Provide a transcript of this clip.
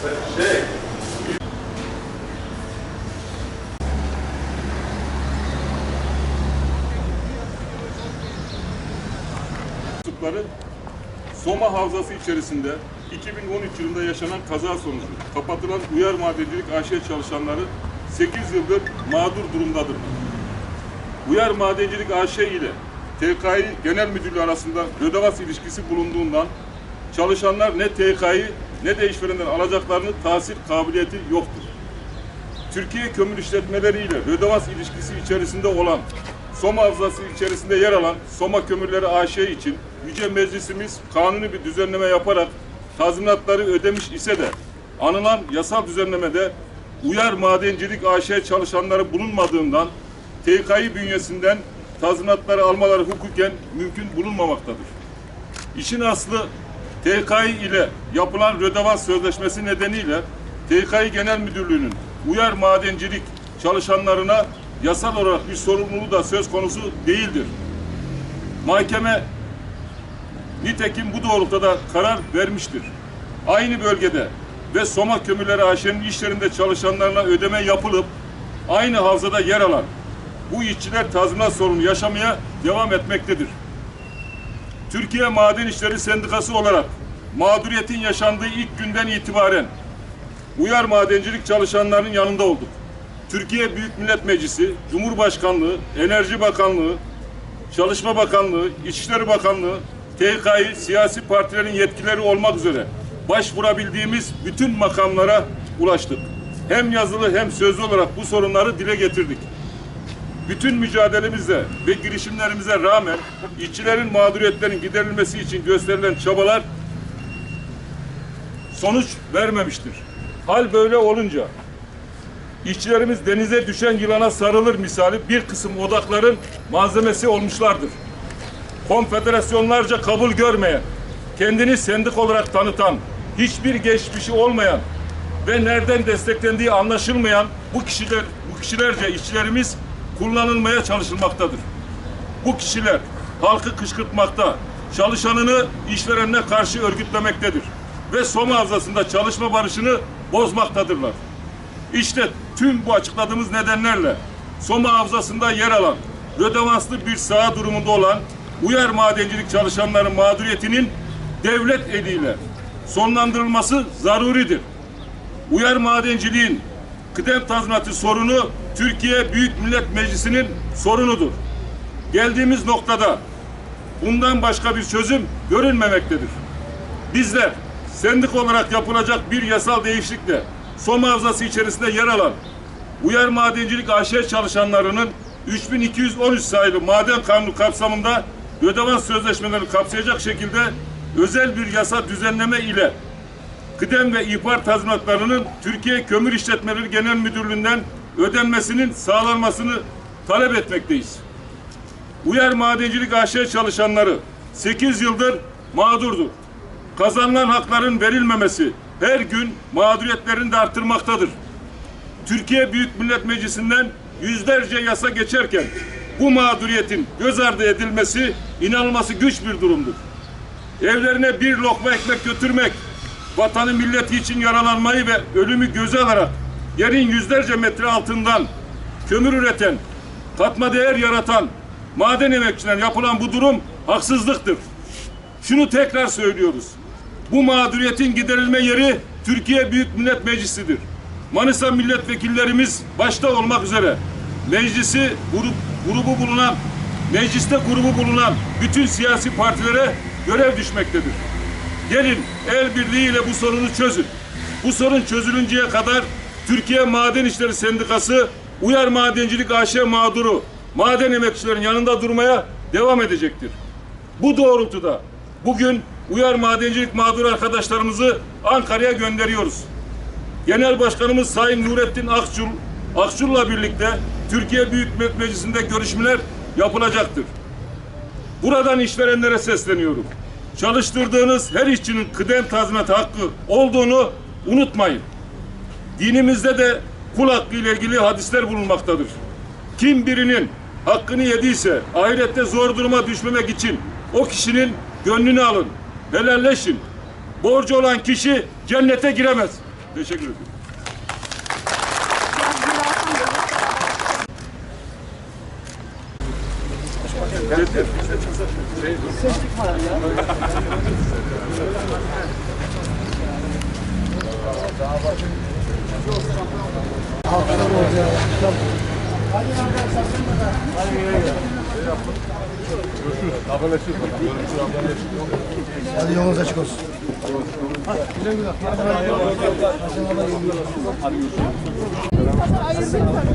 Şey, Soma Havzası içerisinde 2013 yılında yaşanan kaza sonucu kapatılan Uyar Madencilik AŞ çalışanları 8 yıldır mağdur durumdadır. Uyar Madencilik AŞ ile TKİ Genel Müdürlüğü arasında rödevas ilişkisi bulunduğundan çalışanlar ne TKİ ne de işverenden alacaklarını tahsil kabiliyeti yoktur. Türkiye kömür işletmeleri ile rödevas ilişkisi içerisinde olan Soma Havzası içerisinde yer alan Soma Kömürleri AŞ için Yüce Meclisimiz kanuni bir düzenleme yaparak tazminatları ödemiş ise de anılan yasal düzenlemede Uyar Madencilik AŞ çalışanları bulunmadığından TKİ bünyesinden tazminatları almaları hukuken mümkün bulunmamaktadır. İşin aslı TKİ ile yapılan rödevans sözleşmesi nedeniyle TKİ Genel Müdürlüğü'nün uyar madencilik çalışanlarına yasal olarak bir sorumluluğu da söz konusu değildir. Mahkeme nitekim bu doğrultuda karar vermiştir. Aynı bölgede ve Soma Kömürleri AŞ'nin işlerinde çalışanlarına ödeme yapılıp aynı havzada yer alan bu işçiler tazminat sorunu yaşamaya devam etmektedir. Türkiye Maden İşleri Sendikası olarak mağduriyetin yaşandığı ilk günden itibaren uyar madencilik çalışanlarının yanında olduk. Türkiye Büyük Millet Meclisi, Cumhurbaşkanlığı, Enerji Bakanlığı, Çalışma Bakanlığı, İçişleri Bakanlığı, TKİ, siyasi partilerin yetkileri olmak üzere başvurabildiğimiz bütün makamlara ulaştık. Hem yazılı hem sözlü olarak bu sorunları dile getirdik. Bütün mücadelemizle ve girişimlerimize rağmen işçilerin mağduriyetlerinin giderilmesi için gösterilen çabalar sonuç vermemiştir. Hal böyle olunca işçilerimiz denize düşen yılana sarılır misali bir kısım odakların malzemesi olmuşlardır. Konfederasyonlarca kabul görmeyen, kendini sendik olarak tanıtan, hiçbir geçmişi olmayan ve nereden desteklendiği anlaşılmayan bu kişiler, bu kişilerce işçilerimiz kullanılmaya çalışılmaktadır. Bu kişiler halkı kışkırtmakta, çalışanını işverenine karşı örgütlemektedir ve Soma Havzası'nda çalışma barışını bozmaktadırlar. İşte tüm bu açıkladığımız nedenlerle Soma Havzası'nda yer alan rödevanslı bir saha durumunda olan uyar madencilik çalışanların mağduriyetinin devlet eliyle sonlandırılması zaruridir. Uyar madenciliğin kıdem tazminatı sorunu Türkiye Büyük Millet Meclisi'nin sorunudur. Geldiğimiz noktada bundan başka bir çözüm görünmemektedir. Bizler sendik olarak yapılacak bir yasal değişiklikle Soma Havzası içerisinde yer alan Uyar Madencilik AŞ çalışanlarının 3213 sayılı maden kanunu kapsamında ödevans sözleşmelerini kapsayacak şekilde özel bir yasa düzenleme ile kıdem ve ihbar tazminatlarının Türkiye Kömür İşletmeleri Genel Müdürlüğü'nden ödenmesinin sağlanmasını talep etmekteyiz. Uyar Madencilik AŞ çalışanları 8 yıldır mağdurdur. Kazanılan hakların verilmemesi her gün mağduriyetlerini de arttırmaktadır. Türkiye Büyük Millet Meclisi'nden yüzlerce yasa geçerken bu mağduriyetin göz ardı edilmesi inanılması güç bir durumdur. Evlerine bir lokma ekmek götürmek, vatanı milleti için yaralanmayı ve ölümü göze alarak yerin yüzlerce metre altından kömür üreten, katma değer yaratan maden emekçilerine yapılan bu durum haksızlıktır. Şunu tekrar söylüyoruz. Bu mağduriyetin giderilme yeri Türkiye Büyük Millet Meclisi'dir. Manisa milletvekillerimiz başta olmak üzere meclisi grup, grubu bulunan, mecliste grubu bulunan bütün siyasi partilere görev düşmektedir. Gelin el birliğiyle bu sorunu çözün. Bu sorun çözülünceye kadar Türkiye Maden İşleri Sendikası Uyar Madencilik AŞ mağduru maden emekçilerin yanında durmaya devam edecektir. Bu doğrultuda bugün Uyar Madencilik mağdur arkadaşlarımızı Ankara'ya gönderiyoruz. Genel Başkanımız Sayın Nurettin Akçul, Akçul'la birlikte Türkiye Büyük Millet Meclisi'nde görüşmeler yapılacaktır. Buradan işverenlere sesleniyorum. Çalıştırdığınız her işçinin kıdem tazminatı hakkı olduğunu unutmayın. Dinimizde de kul hakkı ile ilgili hadisler bulunmaktadır. Kim birinin hakkını yediyse ahirette zor duruma düşmemek için o kişinin gönlünü alın, helalleşin. Borcu olan kişi cennete giremez. Teşekkür ederim. Ses çıkmadı ya. Hadi güle güle. Görüşürüz. Haberleşiriz. Görüşürüz. Haberleşiriz. Hadi yolunuz açık olsun. Hadi güle güle. Hadi güle güle. Hadi güle güle.